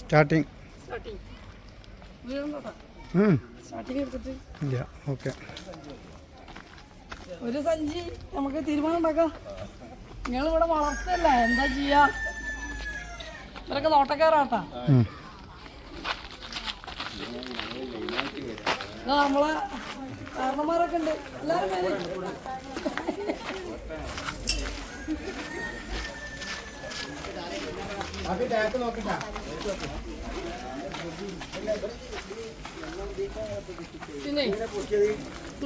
Starting ഇല്ല. Okay ഒരു സഞ്ചി. നമുക്ക് തീരുമാനം ഉണ്ടാക്കാം. നിങ്ങൾ ഇവിടെ വളർത്തല്ല? എന്താ ചെയ്യാ? ഇവരൊക്കെ നോട്ടക്കാരാട്ടാ നമ്മളെ കാരണന്മാരൊക്കെ ഉണ്ട്. എല്ലാരും. പിന്നെ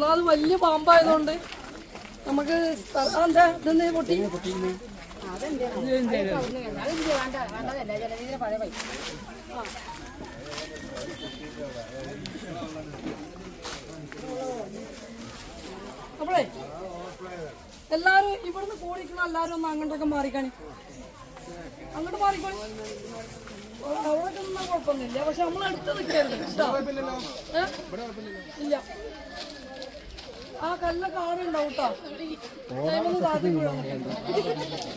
അത് വലിയ പാമ്പായതുകൊണ്ട് നമുക്ക് ഇതെന്താ പൊട്ടി? അപ്പോഴേ എല്ലാരും ഇവിടുന്ന് കൂടിക്കുന്ന എല്ലാരും ഒന്ന് അങ്ങോട്ടൊക്കെ മാറിക്കാണി. അങ്ങോട്ട് മാറിക്കോളി അവിടെ നിന്നാ കുഴപ്പമൊന്നുമില്ല. പക്ഷെ നമ്മൾ അടുത്ത് നിൽക്കരുത്? ഇല്ല. ആ കല്ലൊക്കെ ആടുണ്ടാവും കേട്ടോ. ടൈമൊന്ന് താത്തി വീഴാൻ കൂടി കഷ്ണം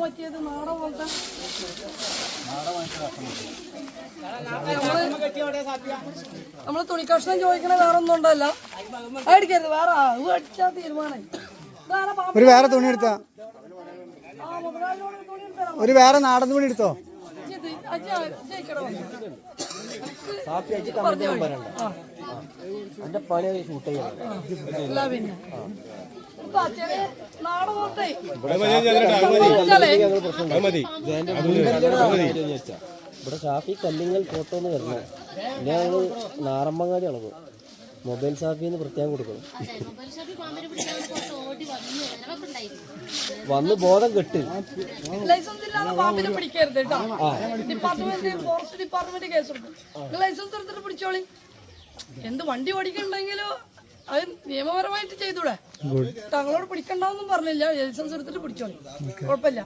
പറ്റിയത് നാട പോലത്തെ നമ്മൾ തുണി കഷ്ണം ചോദിക്കണ വേറെ ഒന്നും ഉണ്ടല്ല അടിക്കരുത് വേറെ അത് അടിച്ചാ തീരുമാനം. ഒരു വേറെ തുണി എടുത്താ. ഒരു തുണി എടുത്തരാം. ഒരു വേറെ നാടൻ തുണി എടുത്തോ? ഇജ്ജ് എന്റെ പണി ഷൂട്ട് പോലത്തെ ഇവിടെ ഷാഫി കല്ലിങ്ങൽ ഫോട്ടോ എന്ന് പറഞ്ഞു പിന്നെ ഞങ്ങൾ നാറമ്പങ്ങാടി അളവ്. മൊബൈൽ ഷാഫിന്ന് പ്രത്യേകം കൊടുക്കണം. വന്ന് ബോധം കെട്ട്. ലൈസൻസ് ഇല്ലാതെ പാമ്പിനെ പിടിക്കരുത് കേട്ടോ. ഡിപ്പാർട്ട്മെന്റ് ഫോറസ്റ്റ് ഡിപ്പാർട്ട്മെന്റ് കേസ് കൊടുക്കും ലൈസൻസ് എടുത്തിട്ട് പിടിച്ചോളി. എന്ത് വണ്ടി ഓടിക്കണ്ടെങ്കിലോ? അത് നിയമപരമായിട്ട് ചെയ്തൂടെ? തങ്ങളോട് പിടിക്കണ്ടെന്നും പറഞ്ഞില്ല. ലൈസൻസ് എടുത്തിട്ട് പിടിച്ചോളി. കുഴപ്പമില്ല.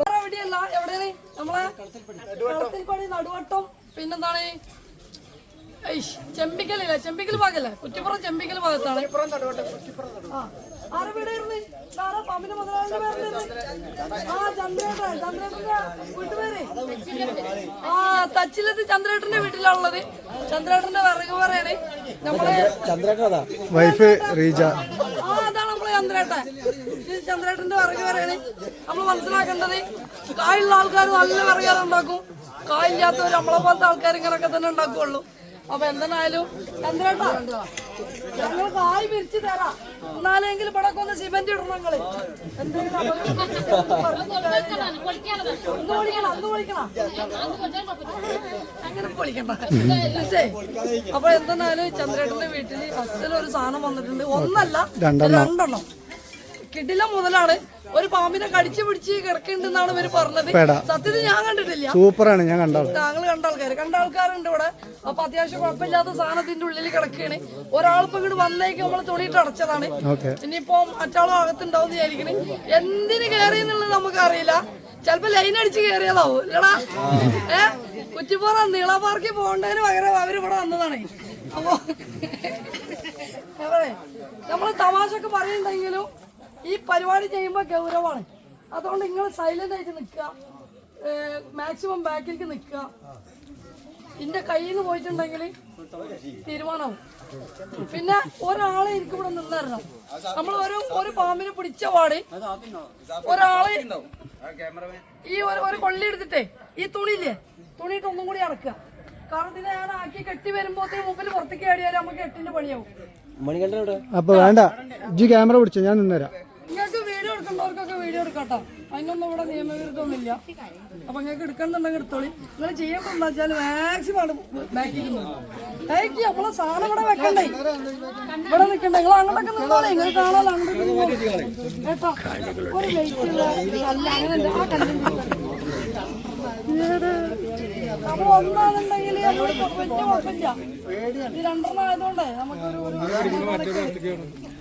വേറെ എവിടെയല്ല? എവിടെയാണ്? നമ്മളെ കളത്തിൽപ്പടി നടുവട്ടം. പിന്നെന്താണ്? ചെമ്പിക്കലില്ല? ചെമ്പിക്കൽ ഭാഗല്ലേ? കുറ്റിപ്പുറം ചെമ്പിക്കൽ ഭാഗത്താണ്. ആ. ആരെ വീടായിരുന്നു ആരാ പാമ്പിന്റെ മുതലാളിന്റെ പേരിലായിരുന്നു ആ ചന്ദ്രേട്ടൻ ചന്ദ്രേട്ടന്റെ വീട്ടുപേര്. ആ തച്ചിലത്ത് ചന്ദ്രേട്ടന്റെ വീട്ടിലാണുള്ളത്. ചന്ദ്രേട്ടന്റെ വിറക് പറയാണ് നമ്മളെ ചന്ദ്രേട്ടനതാ വൈഫ് റീജ. ആ അതാണ് നമ്മളെ ചന്ദ്രേട്ടൻ. ചന്ദ്രേട്ടന്റെ വിറക് പറയാണ് നമ്മൾ മനസ്സിലാക്കേണ്ടത് കായുള്ള ആൾക്കാർ നല്ല വിറകാറുണ്ടാക്കും കായില്ലാത്തവർ നമ്മളെ പോലത്തെ ആൾക്കാർ ഇങ്ങനെയൊക്കെ തന്നെ ഉണ്ടാക്കുള്ളൂ. അപ്പൊ എന്തെന്നായാലും ചന്ദ്രേട്ടാ ഞങ്ങൾ കായ് പിരിച്ചു തരാ. ഇവിടെ ഒന്ന് സിമെന്റ് ഇടണം നിങ്ങൾ. അങ്ങനെ എന്നിട്ടേ അപ്പൊ എന്തെന്നാലും ചന്ദ്രേട്ടന്റെ വീട്ടിൽ ഒരു സാധനം വന്നിട്ടുണ്ട്. ഒന്നല്ല രണ്ടെണ്ണം. കിടില മുതലാണ്. ഒരു പാമ്പിനെ കടിച്ചു പിടിച്ച് കിടക്കുന്നുണ്ടെന്നാണ് ഇവർ പറഞ്ഞത്. സത്യത്തിൽ ഞാൻ കണ്ടിട്ടില്ല. സൂപ്പറാണ് ഞാൻ കണ്ട താങ്കൾ കണ്ട ആൾക്കാർ കണ്ട ആൾക്കാരുണ്ട് ഇവിടെ. അപ്പൊ അത്യാവശ്യം കുഴപ്പമില്ലാത്ത സാധനത്തിന്റെ ഉള്ളിൽ കിടക്കുകയാണ് ഒരാളിപ്പോ ഇങ്ങോട്ട് വന്നേക്ക് നമ്മൾ തുണിയിട്ട് അടച്ചതാണ്. ഇനിയിപ്പോ മറ്റാളും അകത്തുണ്ടാവും വിചാരിക്കണ്. എന്തിന് കയറി എന്നുള്ളത് നമുക്ക് അറിയില്ല ചിലപ്പോ ലൈൻ അടിച്ച് കയറിയതാവും ഇല്ലടാ. ഏ? കുറ്റിപ്പുറം നീള പാർക്കിൽ പോകേണ്ടതിന് പകരം അവർ ഇവിടെ വന്നതാണ്. അപ്പൊ നമ്മൾ തമാശ ഒക്കെ പറയുന്നുണ്ടെങ്കിലും ഈ പരിപാടി ചെയ്യുമ്പോൾ ഗൗരവമാണ്. അതുകൊണ്ട് നിങ്ങൾ സൈലന്റ് ആയിട്ട് നിൽക്കുക. മാക്സിമം ബാക്കിലേക്ക് നിൽക്കുക. എന്റെ കയ്യിൽ നിന്ന് പോയിട്ടുണ്ടെങ്കിൽ തീരുമാനമാവും പിന്നെ ഒരാളെ എനിക്ക് ഇവിടെ നിന്നിരണം നമ്മൾ ഒരു ഒരു പാമ്പിനെ പിടിച്ച പാട്. ഒരാളെ ഈ ഒരു ഒരു കൊള്ളി എടുത്തിട്ടേ ഈ തുണിയില്ലേ? തുണിയിട്ട് ഒന്നും കൂടി അടക്കുക. കാരണം ഇതിനെ ഞാൻ ആക്കി കെട്ടി വരുമ്പോഴത്തേക്ക് മുമ്പിൽ പുറത്തേക്ക് ആടിയാലും നമുക്ക് എട്ടിന്റെ പണിയാവും. അപ്പൊ വേണ്ട. ഇജ്ജ് ക്യാമറ പിടിച്ചു ഞാൻ നിന്നുതരാം നിങ്ങൾക്ക് വീഡിയോ എടുക്കാട്ടോ അതിനൊന്നും ഇവിടെ നിയമവിരുദ്ധമൊന്നുമില്ല അപ്പൊ നിങ്ങൾക്ക് എടുക്കണമെന്നുണ്ടെങ്കിൽ എടുത്തോളി നിങ്ങൾ ചെയ്യുമ്പോൾ എന്താ വെച്ചാൽ മാക്സിമം ആണ് ബാക്കിൽ ബാക്കി നമ്മളെ സാധനം ഇവിടെ വെക്കണ്ടേ ഇവിടെ നിൽക്കണ്ടേ നിങ്ങൾ അങ്ങോട്ടൊക്കെ നിന്നോളെ നിങ്ങൾ കാണാൻ നിന്നോളൂ. കേട്ടോ ഒരു വെയിറ്റ് അങ്ങനെ. ആ നമ്മൾ ഒന്നാണെന്നുണ്ടെങ്കിൽ നമ്മൾ വലിയ കുഴപ്പമില്ല ഈ രണ്ടെണ്ണം ആയതുകൊണ്ടേ നമുക്കൊരു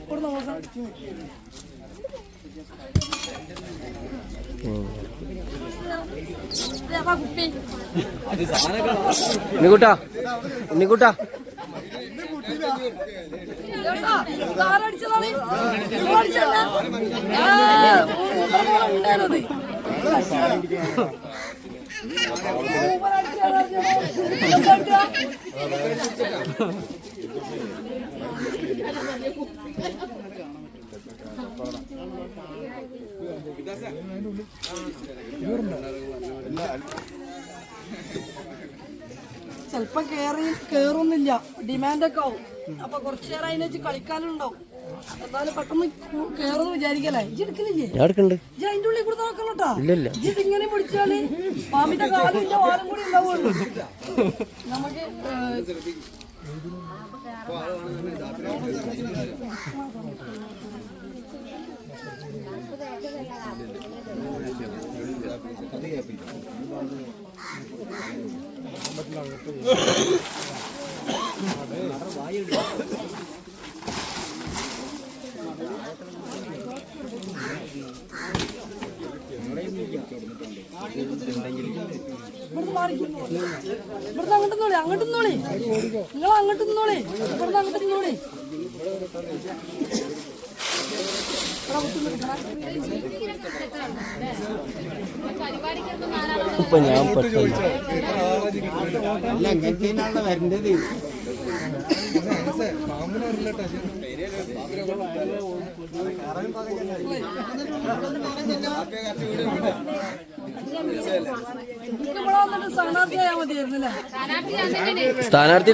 ഒരു ദിവസം ഉണ്ണിക്കുട്ടാ ഉണ്ണിക്കുട്ടാ കേട്ടാ? ചെലപ്പോ കേറി കേറുന്നില്ല. ഡിമാൻഡ് ഒക്കെ ആവും. അപ്പൊ കുറച്ചു നേരം അതിനെ വെച്ച് കളിക്കാനും ഉണ്ടാവും എന്നാലും പെട്ടെന്ന് കേറുന്നു വിചാരിക്കലേ ഇജ്ജ് ഇജ്ജ് അതിന്റെ ഉള്ളിൽ കൂടെ നോക്കണോട്ടാ ഇജ്ജ് ഇങ്ങനെ പിടിച്ചാൽ മാമിന്റെ കാലും ഇല്ല വാലും കൂടി ഉണ്ടാവുള്ളൂ. നമുക്ക് ഇവിടുന്ന് അങ്ങോട്ട് നോളി അങ്ങോട്ട് നോളി നിങ്ങൾ അങ്ങോട്ട് നോളി ഇവിടുന്ന് അങ്ങോട്ട് നോളി ഇപ്പൊ ഞാൻ പെട്ടെന്ന്. വരേണ്ടത്. സ്ഥാനാർത്ഥി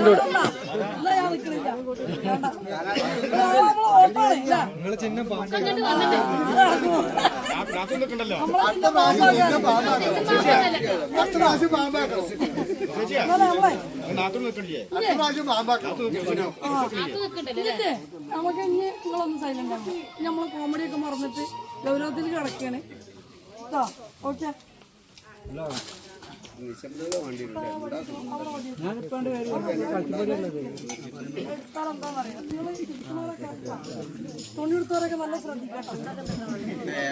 നമുക്ക് ഇനി നിങ്ങളൊന്ന് സൈലന്റ് ഇനി നമ്മൾ കോമഡി ഒക്കെ മറന്നിട്ട് ഗൗരവത്തിൽ കിടക്കാണ് കേട്ടോ ഓക്കെ തുണിയെടുത്തവരൊക്കെ നല്ല വച്ചണ്ട കിടക്കണേ.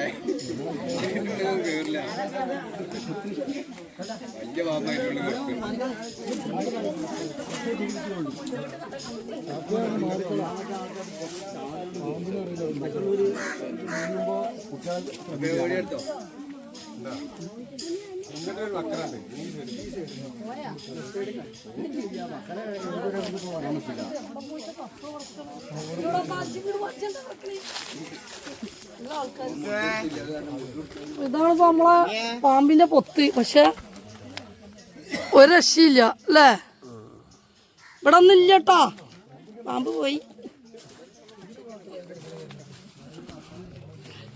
എല്ലാ ആൾക്കാരും ഇതാണ് നമ്മളെ പാമ്പിന്റെ പൊത്ത് പക്ഷെ ഒരു രക്ഷയില്ല അല്ലേ? ഇവിടെ ഒന്നും ഇല്ലട്ടാ പാമ്പ് പോയി.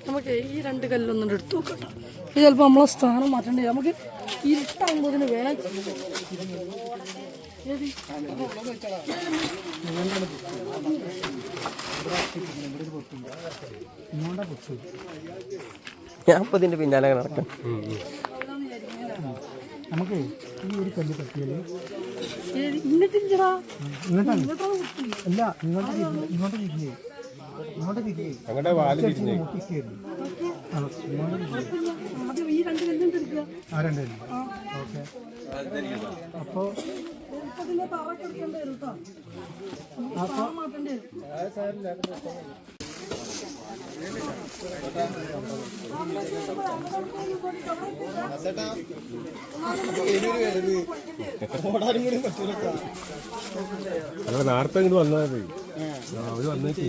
നമുക്ക് ഈ രണ്ട് കല്ലൊന്നും എടുത്തു നോക്കട്ടെ ഇത് ചിലപ്പോൾ നമ്മളെ സ്ഥാനം മാറ്റണ്ടേ നമുക്ക് ഇരുട്ടാകുമ്പോൾ വേണം? ഞാൻ ഇപ്പൊ ഇതിന്റെ പിന്നാലെ നടക്കാം. നമുക്ക് ഈ ഒരു കല്ല് കുത്തി. അല്ല ഇങ്ങോട്ട് ഇങ്ങോട്ട് തിരിഞ്ഞേ. ഇങ്ങോട്ട് തിരിഞ്ഞേ. ഇങ്ങോട്ട് തിരിഞ്ഞേ ആദ്യം ഈ രണ്ട് കല്ലും എടുക്കുക ആ ഓക്കെ. അപ്പോൾ അല്ല നേരത്തെ ഇങ്ങോട്ട് വന്നാൽ മതി. അവർ വന്നേക്ക്.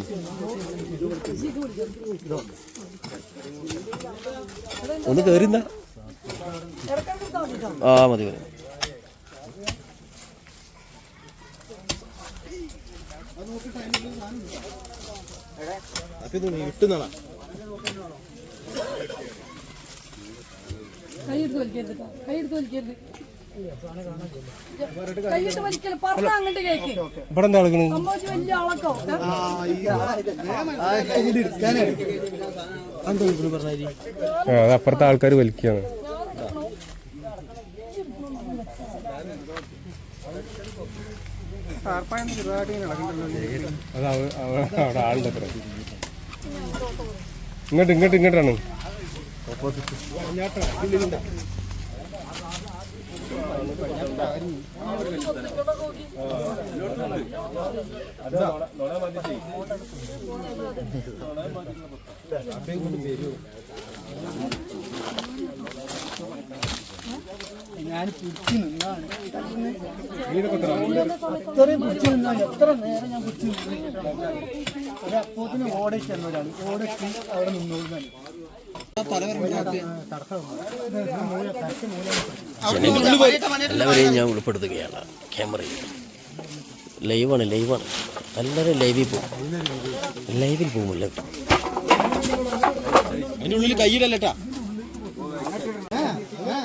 ഒന്ന് കേറിന്ന. മതി ആ മതി മതി. കൈയെടുത്ത് വലിക്കരുത് കൈയെടുത്ത് വലിക്കരുത്. ഇവിടെ എന്താ കളിക്കണ് അപ്പുറത്തെ ആൾക്കാർ വലിക്കുകയാണ് അവിടെ ആളുണ്ട് അത്ര. ഇങ്ങോട്ട് ഇങ്ങോട്ട് ഇങ്ങോട്ടാണ്. ഞാൻ പിടിച്ച് നിന്നാണ്. അത്രയും പിടിച്ച് നിന്നാണ്. എത്ര നേരം ഞാൻ പിടിച്ച് നിന്നു ഒരു അപ്പോത്തിന് ഓടയ്ക്ക് എന്നൊരാൾ ഓടയ്ക്ക് അവിടെ നിന്നോളുന്നാണ് എല്ലാവരെയും ഞാൻ ഉൾപ്പെടുത്തുകയാണ്. ക്യാമറയിൽ. ലൈവാണ് ലൈവാണ്. എല്ലാവരും ലൈവിൽ പോകും ലൈവിൽ പോകും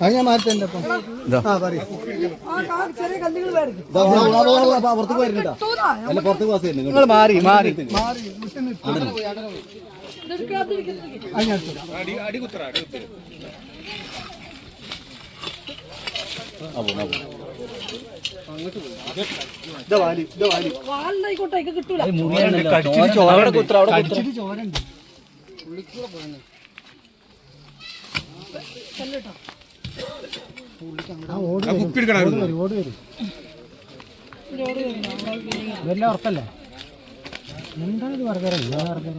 പുറത്തു ഞാൻ മാറ്റേണ്ട പുറത്തേക്ക് നിങ്ങൾ മാറി മാറി. വാലിക്കോട്ടെ കിട്ടൂല ചോരണ്ട് ഉറപ്പല്ലേ എന്താണ് ഇത് വർഗര ഇതാ വർഗര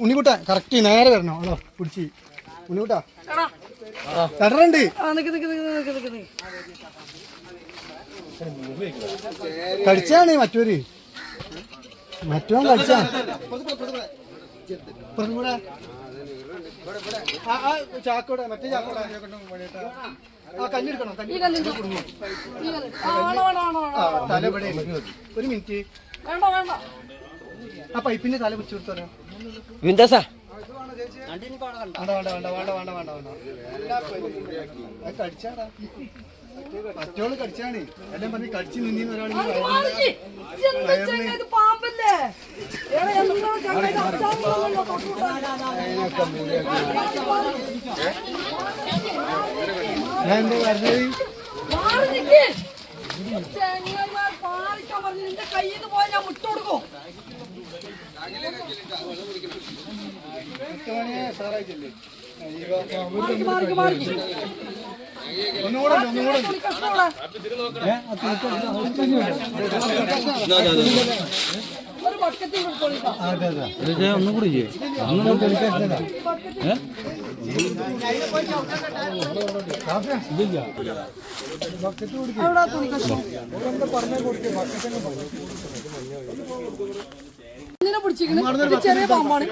ഉണ്ണിക്കുട്ട കറക്റ്റ് നേരെ വരണോ. അതോ പിടിച്ച്. ഉണ്ണിക്കുട്ടാ. തടറുണ്ട്. കടിച്ചാണ് മറ്റൊരു. മറ്റോ കടിച്ചാ. ചാക്കോടെ പൈപ്പിന്റെ തല വെച്ച് കൊടുത്തോ കടിച്ചാടാ മറ്റോൾ കടിച്ചാണ് എല്ലാം പറഞ്ഞ് കടിച്ചു നിന്നീന്ന് ഒരാൾ നിന്റെ കയ്യിൽ നിന്ന് പോയാൽ ഞാൻ മുട്ടൊടുക്കും ഒന്നുകൂടെ ഒന്നുകൂടെ ഏഹ് ഒന്നും കൂടി പിടിച്ചിരിക്കുന്നത് ചെറിയ പാമ്പാണ്.